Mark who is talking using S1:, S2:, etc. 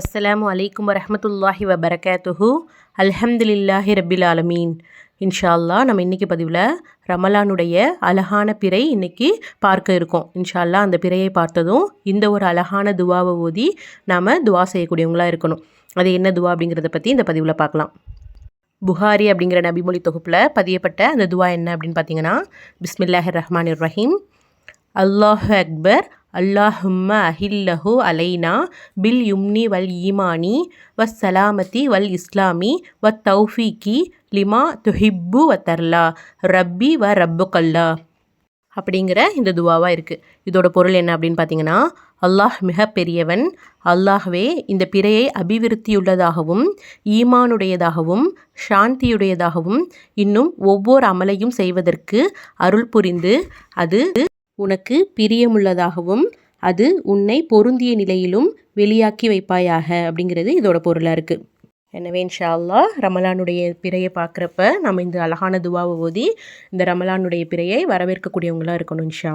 S1: அஸ்லாம் அலைக்கும் வரமத்துல்லாஹி வபரகாத்துஹு. அல்ஹம்துலில்லாஹி ரபில் ஆலமீன். இன்ஷா அல்லா நம்ம இன்றைக்கி பதிவில் ரமலானுடைய அழகான பிறை இன்றைக்கி பார்க்க இருக்கோம். இன்ஷா அல்லாஹ் அந்த பிறையை பார்த்ததும் இந்த ஒரு அழகான துவாவை ஓதி நாம் துவா செய்யக்கூடியவங்களாக இருக்கணும். அது என்ன துவா அப்படிங்கிறத பற்றி இந்த பதிவில் பார்க்கலாம். புகாரி அப்படிங்கிற நபிமொழி தொகுப்பில் பதியப்பட்ட அந்த துவா என்ன அப்படின்னு பார்த்தீங்கன்னா பிஸ்மில்லாஹிர் ரஹ்மான் ரஹீம். அல்லாஹ் அக்பர் அல்லாஹும்ம அஹில்லஹு அலைனா பில் யும்னி வல் ஈமானி வஸ் சலாமதி வல் இஸ்லாமி வ தௌஃபீக்கி லிமா துஹிப்பு வ தர்லா. ரப்பி வ ரப்புகல்லா. அப்படிங்கிற இந்த துவாவாக இருக்குது இதோட பொருள் என்ன அப்படின்னு பார்த்தீங்கன்னா அல்லாஹ் மிக பெரியவன் அல்லாஹ்வே இந்த பிறையை அபிவிருத்தியுள்ளதாகவும் ஈமானுடையதாகவும் சாந்தியுடையதாகவும் இன்னும் ஒவ்வொரு அமலையும் செய்வதற்கு அருள் புரிந்து அது உனக்கு பிரியமுள்ளதாகவும் அது உன்னை பொருந்திய நிலையிலும் வெளியாக்கி வைப்பாயாக அப்படிங்கிறது இதோட பொருளாக இருக்குது எனவே இன்ஷா ரமலானுடைய பிறையை பார்க்குறப்ப நம்ம இந்த அழகான துவாவை ஓதி இந்த ரமலானுடைய பிறையை வரவேற்கக்கூடியவங்களாக இருக்கணும் இன்ஷா